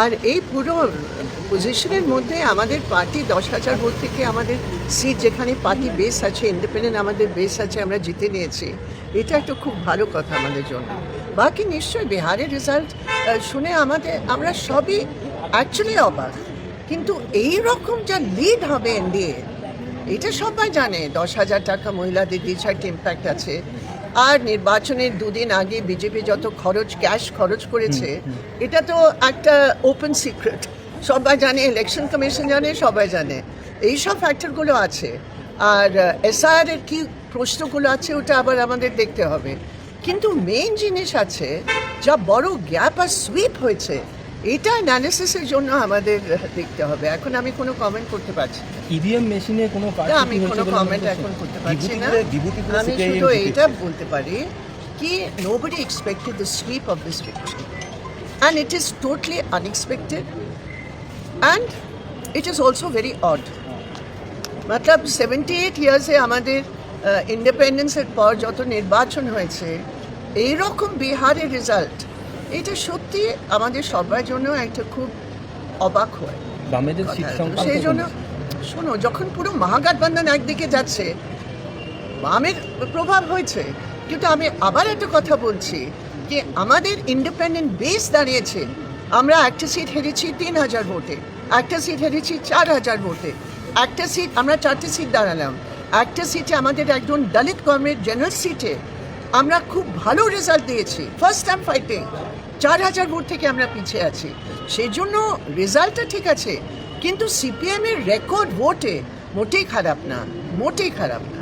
আর এই পুরো পজিশনের মধ্যে আমাদের পার্টি দশ হাজার ভোট থেকে আমাদের সিট যেখানে পার্টি বেস আছে ইন্ডিপেন্ডেন্ট আমাদের বেস আছে, আমরা জিতে নিয়েছি। এটা একটা খুব ভালো কথা আমাদের জন্য। বাকি নিশ্চয়ই বিহারের রেজাল্ট শুনে আমাদের, আমরা সবই অ্যাকচুয়ালি অবাক। কিন্তু এই রকম যা লিড হবে এনডিএ এটা সবাই জানে। দশ হাজার টাকা মহিলাদের দিয়েছে একটা ইম্প্যাক্ট আছে। আর নির্বাচনের দুদিন আগে বিজেপি যত খরচ ক্যাশ খরচ করেছে এটা তো একটা ওপেন সিক্রেট সবাই জানে ইলেকশন কমিশন জানে সবাই জানে। এই সব ফ্যাক্টরগুলো আছে। আর এসআইআর এর কি প্রশ্নগুলো আছে ওটা আবার আমাদের দেখতে হবে। কিন্তু মেইন জিনিস আছে যা বড় গ্যাপ আর সুইপ হয়েছে এটা অ্যানালিসিসের জন্য আমাদের দেখতে হবে। এখন আমি কোনো কমেন্ট করতে পারছি না। ইভিএম মেশিনে কোনো আমি কোনো কমেন্ট এখন করতে পারছি না। আমি শুধু এটা বলতে পারি কি nobody expected the slip of this victory and it is totally unexpected and it is also very odd মতলব সেভেন্টি এইট ইয়ার্সে আমাদের ইন্ডিপেন্ডেন্সের পর যত নির্বাচন হয়েছে এইরকম বিহারের রেজাল্ট এটা সত্যি আমাদের সবার জন্য একটা খুব অবাক হয় সেই জন্য শোনো যখন পুরো মহাগঠবন্ধন একদিকে যাচ্ছে বামের প্রভাব হয়েছে কিন্তু আমি আবার একটা কথা বলছি যে আমাদের ইন্ডিপেন্ডেন্ট বেস দাঁড়িয়েছে। আমরা একটা সিট হেরেছি তিন হাজার ভোটে একটা সিট হেরেছি চার হাজার ভোটে একটা সিট আমরা চারটে সিট দাঁড়ালাম একটা সিটে আমাদের একজন দলিত কর্মের জেনারেল সিটে আমরা খুব ভালো রেজাল্ট দিয়েছি ফার্স্ট টাইম ফাইটিং চার হাজার ভোট থেকে আমরা পিছিয়ে আছি। সেই জন্য রেজাল্টটা ঠিক আছে, কিন্তু সিপিএমের রেকর্ড ভোটে মোটেই খারাপ না, মোটেই খারাপ না।